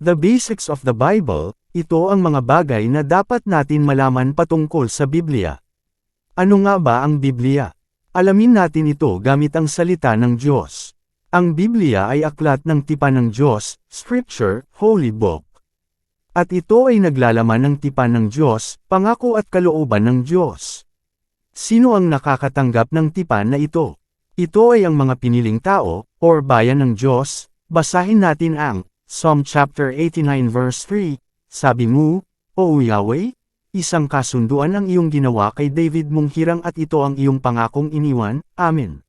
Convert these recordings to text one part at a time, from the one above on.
The basics of the Bible, ito ang mga bagay na dapat natin malaman patungkol sa Biblia. Ano nga ba ang Biblia? Alamin natin ito gamit ang salita ng Diyos. Ang Biblia ay aklat ng tipan ng Diyos, Scripture, Holy Book. At ito ay naglalaman ng tipan ng Diyos, pangako at kalooban ng Diyos. Sino ang nakakatanggap ng tipan na ito? Ito ay ang mga piniling tao, or bayan ng Diyos. Basahin natin ang Psalm chapter 89 verse 3. Sabi mo, O Yahweh, isang kasunduan ang iyong ginawa kay David mong hirang at ito ang iyong pangakong iniwan. Amen.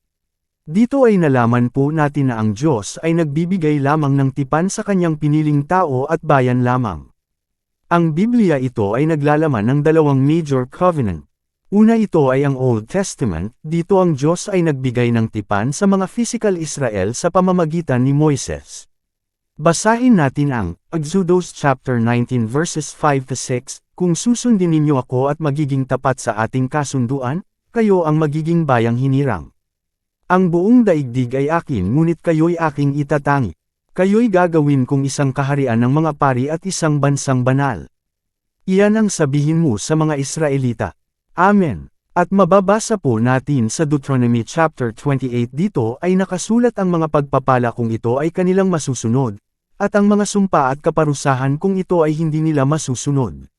Dito ay nalaman po natin na ang Diyos ay nagbibigay lamang ng tipan sa kanyang piniling tao at bayan lamang. Ang Biblia ito ay naglalaman ng dalawang major covenant. Una ito ay ang Old Testament, dito ang Diyos ay nagbigay ng tipan sa mga physical Israel sa pamamagitan ni Moises. Basahin natin ang Exodus chapter 19 verses 5 to 6, kung susundin ninyo ako at magiging tapat sa ating kasunduan, kayo ang magiging bayang hinirang. Ang buong daigdig ay akin ngunit kayo'y aking itatangi. Kayo'y gagawin kong isang kaharian ng mga pari at isang bansang banal. Iyan ang sabihin mo sa mga Israelita. Amen. At mababasa po natin sa Deuteronomy chapter 28 dito ay nakasulat ang mga pagpapala kung ito ay kanilang masusunod, at ang mga sumpa at kaparusahan kung ito ay hindi nila masusunod.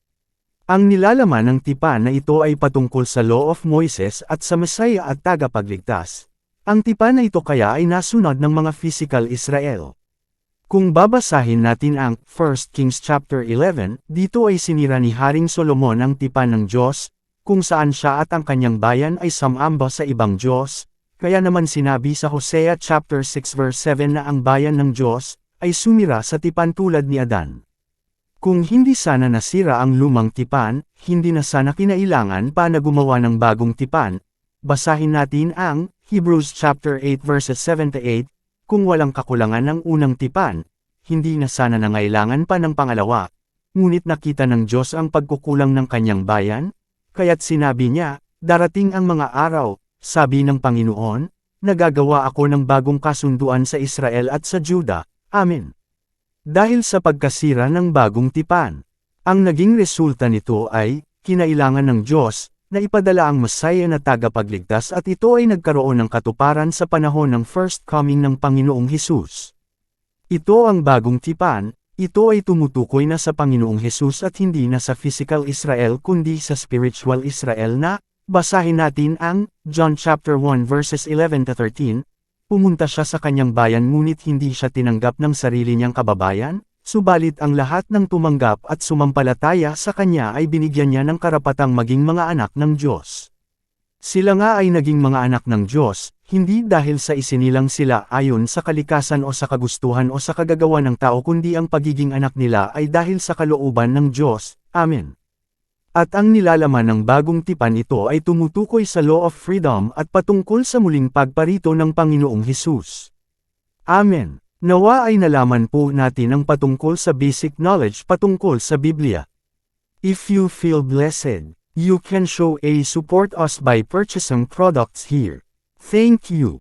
Ang nilalaman ng tipan na ito ay patungkol sa Law of Moises at sa Messiah at tagapagligtas. Ang tipan na ito kaya ay nasunod ng mga physical Israel. Kung babasahin natin ang 1 Kings chapter 11, dito ay sinira ni Haring Solomon ang tipan ng Diyos, kung saan siya at ang kanyang bayan ay samamba sa ibang Diyos, kaya naman sinabi sa Hosea chapter 6 verse 7 na ang bayan ng Diyos, ay sumira sa tipan tulad ni Adan. Kung hindi sana nasira ang lumang tipan, hindi na sana kinailangan pa na gumawa ng bagong tipan. Basahin natin ang Hebrews chapter 8 verses 7 to 8, kung walang kakulangan ng unang tipan, hindi na sana nangailangan pa ng pangalawa. Ngunit nakita ng Diyos ang pagkukulang ng kanyang bayan, kaya't sinabi niya, darating ang mga araw, sabi ng Panginoon, nagagawa ako ng bagong kasunduan sa Israel at sa Juda, Amen. Dahil sa pagkasira ng bagong tipan, ang naging resulta nito ay, kinailangan ng Diyos, na ipadala ang Messiah na tagapagligtas at ito ay nagkaroon ng katuparan sa panahon ng first coming ng Panginoong Hesus. Ito ang bagong tipan, ito ay tumutukoy na sa Panginoong Hesus at hindi na sa physical Israel kundi sa spiritual Israel na, basahin natin ang John chapter 1 verses 11 to 13, pumunta siya sa kanyang bayan ngunit hindi siya tinanggap ng sarili niyang kababayan, subalit ang lahat ng tumanggap at sumampalataya sa kanya ay binigyan niya ng karapatang maging mga anak ng Diyos. Sila nga ay naging mga anak ng Diyos, hindi dahil sa isinilang sila ayon sa kalikasan o sa kagustuhan o sa kagagawa ng tao kundi ang pagiging anak nila ay dahil sa kalooban ng Diyos. Amen. At ang nilalaman ng bagong tipan ito ay tumutukoy sa law of freedom at patungkol sa muling pagparito ng Panginoong Hesus. Amen. Nawa ay nalaman po natin ang patungkol sa basic knowledge patungkol sa Biblia. If you feel blessed, You can show a support us by purchasing products here. Thank you.